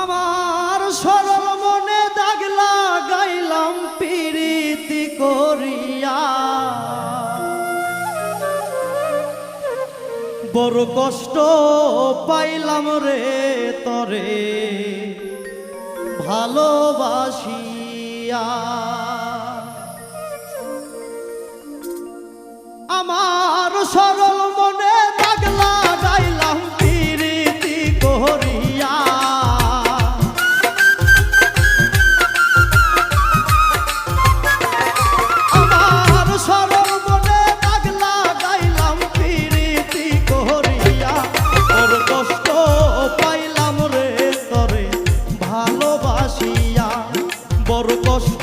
আমার সরল মনে দাগলা গাইলাম প্রীতি করিয়া। বড় কষ্ট পাইলাম রে তরে ভালোবাসিয়া। আমার বড় কষ্ট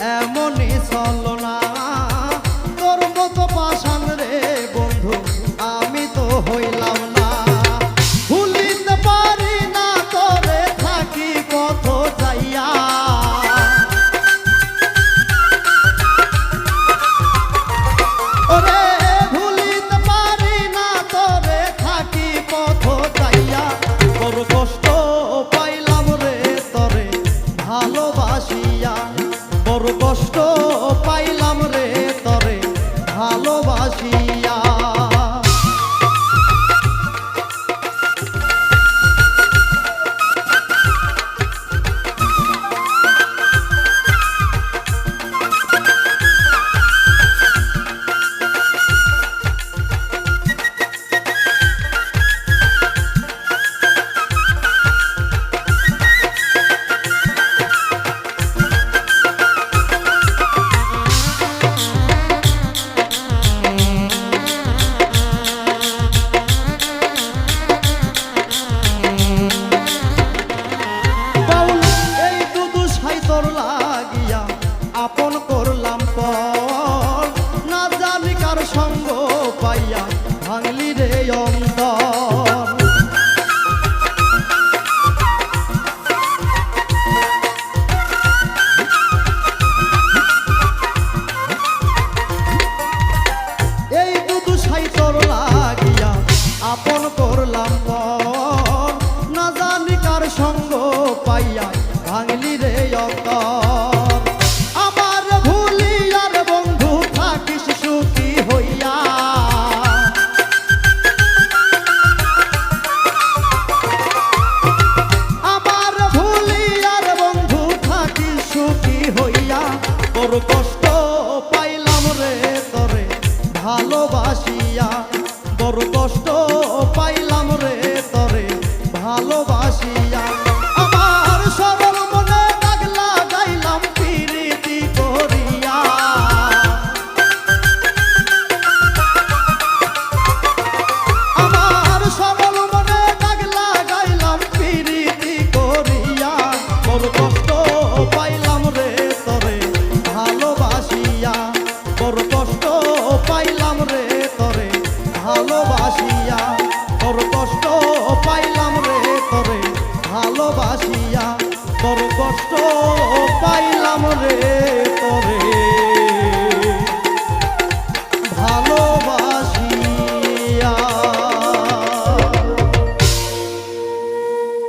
Am. আপন করলাম পর। না জানি কার সঙ্গ পাইয়া ভাঙলি রে অন্তর। লাগিয়া সঙ্গ পাইয়া ভাঙলি